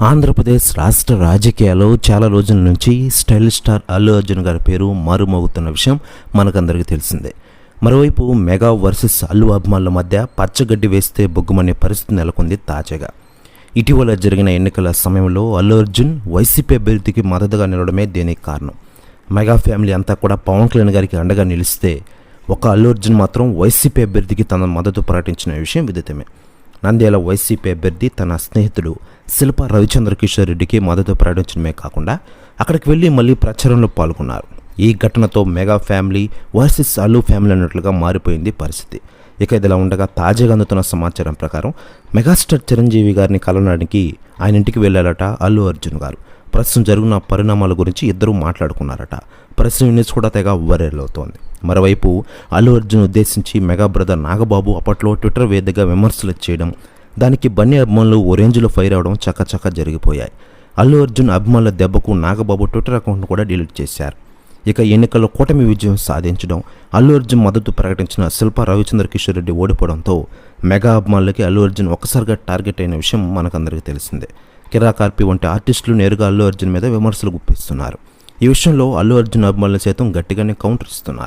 ఆంధ్రప్రదేశ్ రాష్ట్ర రాజకీయాల్లో చాలా రోజుల నుంచి స్టైల్ స్టార్ అల్లు అర్జున్ గారి పేరు మారుమోగుతున్న విషయం మనకందరికీ తెలిసిందే. మరోవైపు మెగా వర్సెస్ అల్లు అభిమానుల మధ్య పచ్చగడ్డి వేస్తే బొగ్గుమనే పరిస్థితి నెలకొంది తాజాగా. ఇటీవల జరిగిన ఎన్నికల సమయంలో అల్లు అర్జున్ వైసీపీ అభ్యర్థికి మద్దతుగా నిలవడమే దీనికి కారణం. మెగా ఫ్యామిలీ అంతా కూడా పవన్ కళ్యాణ్ గారికి అండగా నిలిస్తే ఒక అల్లు అర్జున్ మాత్రం వైసీపీ అభ్యర్థికి తన మద్దతు ప్రకటించిన విషయం విదితమే. నంద్యాల వైసీపీ అభ్యర్థి తన స్నేహితుడు శిల్ప రవిచంద్ర కిషోర్ రెడ్డికి మద్దతు ప్రకటించడమే కాకుండా అక్కడికి వెళ్ళి మళ్ళీ ప్రచారంలో పాల్గొన్నారు. ఈ ఘటనతో mega family versus Allu family అన్నట్లుగా మారిపోయింది పరిస్థితి. ఇక ఇదిలా ఉండగా తాజాగా అందుతున్న సమాచారం ప్రకారం మెగాస్టార్ చిరంజీవి గారిని కలవడానికి ఆయన ఇంటికి వెళ్ళారట అల్లు అర్జున్ గారు. ప్రస్తుతం జరిగిన పరిణామాల గురించి ఇద్దరూ మాట్లాడుకున్నారట. ప్రస్తుతం న్యూస్ కూడా తెగ వైరల్ అవుతోంది. మరోవైపు అల్లు అర్జున్ ఉద్దేశించి మెగా బ్రదర్ నాగబాబు అప్పట్లో ట్విట్టర్ వేదికగా విమర్శలు చేయడం దానికి బన్నీ అభిమానులు ఓ రేంజ్లో ఫైర్ అవడం చకచక జరిగిపోయాయి. అల్లు అర్జున్ అభిమానుల దెబ్బకు నాగబాబు ట్విట్టర్ అకౌంట్ను కూడా డిలీట్ చేశారు. ఇక ఎన్నికల్లో కూటమి విజయం సాధించడం అల్లు అర్జున్ మద్దతు ప్రకటించిన శిల్ప రవిచంద్ర కిషోర్ రెడ్డి ఓడిపోవడంతో మెగా అభిమానులకి అల్లు అర్జున్ ఒక్కసారిగా టార్గెట్ అయిన విషయం మనకందరికీ తెలిసిందే. కిరాకార్పి వంటి ఆర్టిస్టులు నేరుగా అల్లు అర్జున్ మీద విమర్శలు గుప్పిస్తున్నారు. ఈ విషయంలో అల్లు అర్జున్ అభిమానులు సైతం గట్టిగానే కౌంటర్ ఇస్తున్నారు.